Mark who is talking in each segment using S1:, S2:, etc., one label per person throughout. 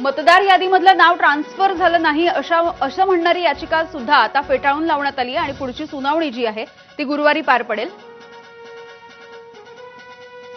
S1: मतदार यादीमधलं नाव ट्रान्सफर झालं नाही अशा असं म्हणणारी याचिका सुद्धा आता फेटाळून लावण्यात आली आहे आणि पुढची सुनावणी जी आहे ती गुरुवारी पार पडेल.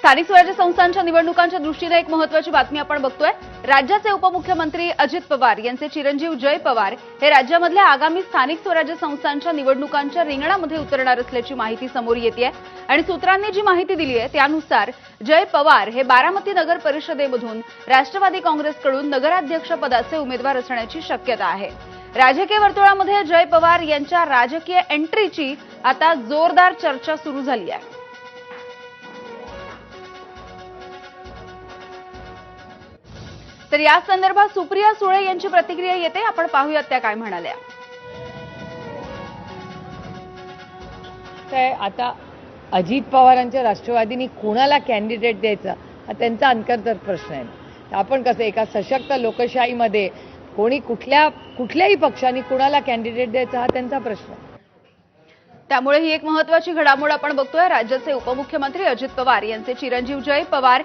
S1: स्थानिक स्वराज्य संस्थांच्या निवडणुकांच्या दृष्टीने एक महत्वाची बातमी आपण बघतोय. राज्याचे उपमुख्यमंत्री अजित पवार यांचे चिरंजीव जय पवार हे राज्यामधल्या आगामी स्थानिक स्वराज्य संस्थांच्या निवडणुकांच्या रिंगणामध्ये उतरणार असल्याची माहिती समोर येते आणि सूत्रांनी जी माहिती दिली आहे त्यानुसार जय पवार हे बारामती नगर परिषदेमधून राष्ट्रवादी काँग्रेसकडून नगराध्यक्ष पदाचे उमेदवार असण्याची शक्यता आहे. राजकीय वर्तुळामध्ये जय पवार यांच्या राजकीय एंट्रीची आता जोरदार चर्चा सुरू झाली आहे. तर या संदर्भात सुप्रिया सुळे यांची प्रतिक्रिया येते. आपण पाहूयात त्या काय म्हणाल्या.
S2: काय आता अजित पवारांच्या राष्ट्रवादीनी कोणाला कॅन्डिडेट द्यायचा? हा त्यांचा अंतर्गत प्रश्न आहे. आपण कसं एका सशक्त लोकशाहीमध्ये कोणी कुठल्या कुठल्याही पक्षाने कुणाला कॅन्डिडेट द्यायचा हा त्यांचा प्रश्न आहे.
S1: त्यामुळे ही एक महत्वाची घडामोड आपण बघतोय. राज्याचे उपमुख्यमंत्री अजित पवार यांचे चिरंजीव जय पवार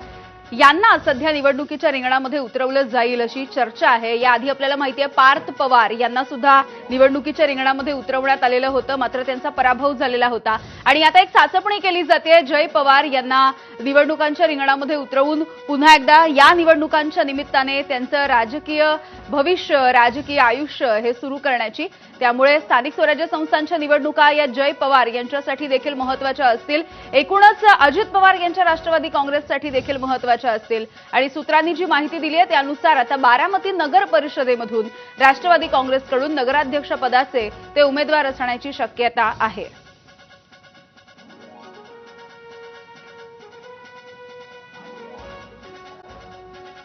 S1: यांना सध्या निवडणुकीच्या रिंगणामध्ये उतरवलं जाईल अशी चर्चा आहे. याआधी आपल्याला माहिती आहे पार्थ पवार यांना सुद्धा निवडणुकीच्या रिंगणामध्ये उतरवण्यात आलेलं होतं. मात्र त्यांचा पराभव झालेला होता. आणि आता एक चाचपणी केली जाते. जय पवार यांना निवडणुकांच्या रिंगणामध्ये उतरवून पुन्हा एकदा या निवडणुकांच्या निमित्ताने त्यांचं राजकीय भविष्य राजकीय आयुष्य हे सुरू करण्याची. त्यामुळे स्थानिक स्वराज्य संस्थांच्या निवडणुका या जय पवार यांच्यासाठी देखील महत्त्वाच्या असतील. एकूणच अजित पवार यांच्या राष्ट्रवादी काँग्रेससाठी देखील महत्त्वाच्या असतील. आणि सूत्रांनी जी माहिती दिली आहे त्यानुसार आता बारामती नगर परिषदेमधून राष्ट्रवादी काँग्रेसकडून नगराध्यक्ष पदाचे ते उमेदवार असण्याची शक्यता आहे.